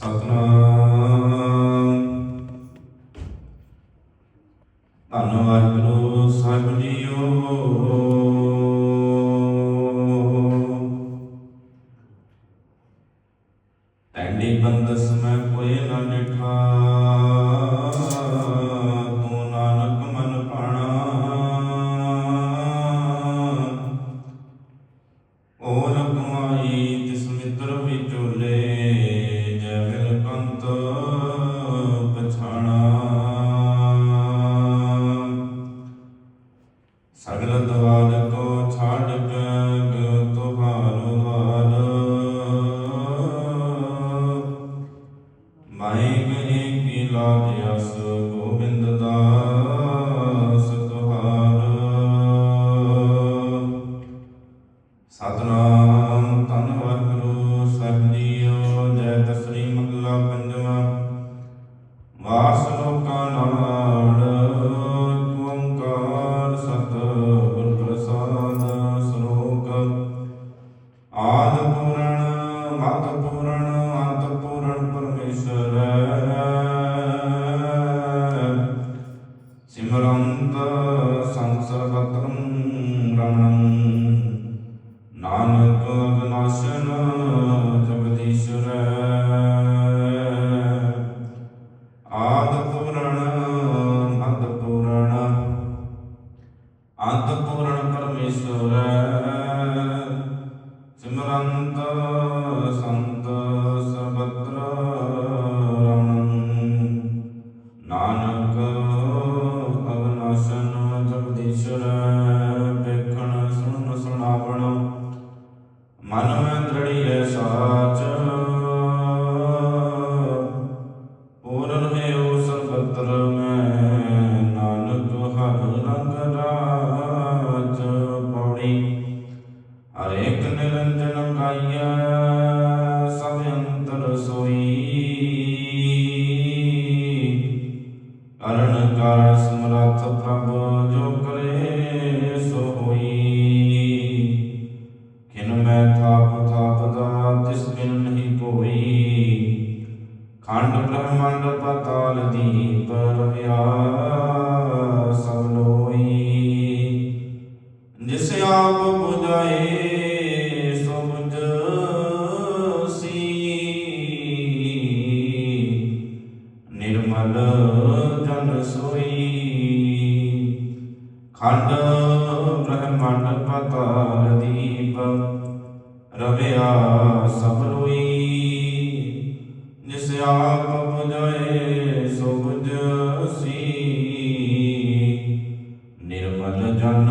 ਸਤਨਾਮ। ਧੰਨ ਵਾਹਿਗੁਰੂ ਸਾਹਿਬ ਜੀਓ। ਟੈਂਡੀ ਬੰਦਸ ਮੈਂ ਕੋਈ ਨਾ ਨਿਠਾ ਤੂੰ ਨਾਨਕ ਮਨ ਭਾਣਾ ਓਰ ਸਗਲ ਦਵਾਰ ਕੋ ਛਾੜ ਕੇ ਤੁਹਾਰੋ ਦਵਾਰ ਮਾਈ ਗਏ ਕੀ ਲਾਜ ਅਸ ਗੋਬਿੰਦ ਦਾਸ ਤੁਹਾਰ। ਸਤਨਾਮ ਧੰਨ ਵਾਹਿਗੁਰੂ ਸਾਹਿਬ ਜੈ ਤਸਰੀ ਮਹਲਾ ਪੰਜਵਾ। ਵਾਸ ਲੋਕਾਂ ਨਾਲ ਸਿਮਰੰਤ ਸੰਸਰ ਬਤਰੰ ਰਮਣੰ। ਨਾਨਕ ਹਰੇਕ ਨਿਰੰਜਨ ਗਾਈਐ ਸਭ ਅੰਤਰ ਸੋਈ। ਕਰਨ ਕਾਰ ਸਮਰੱਥ ਪ੍ਰਭ, ਜੋ ਕਰੇ ਸੋ ਹੋਈ। ਕਿਨ ਮੈਂ ਥਾਪ ਥਾਪ ਦਾ ਤਿਸ ਬਿਨ ਨਹੀਂ ਕੋਈ। ਖੰਡ ਬ੍ਰਹਮੰਡ ਪਤਾਲ ਦੀਪ ਰਵਿਆ। ਖੰਡ ਬ੍ਰਹਮੰਡ ਪਤਾਲ ਦੀਪ। ਰਵਿਆ ਸਭ ਲੋਈ ਜਿਸ ਆਪ 부ਝਾਏ ਸੋ ਬੁਝਸੀ। ਨਿਰਮਲ ਜਨ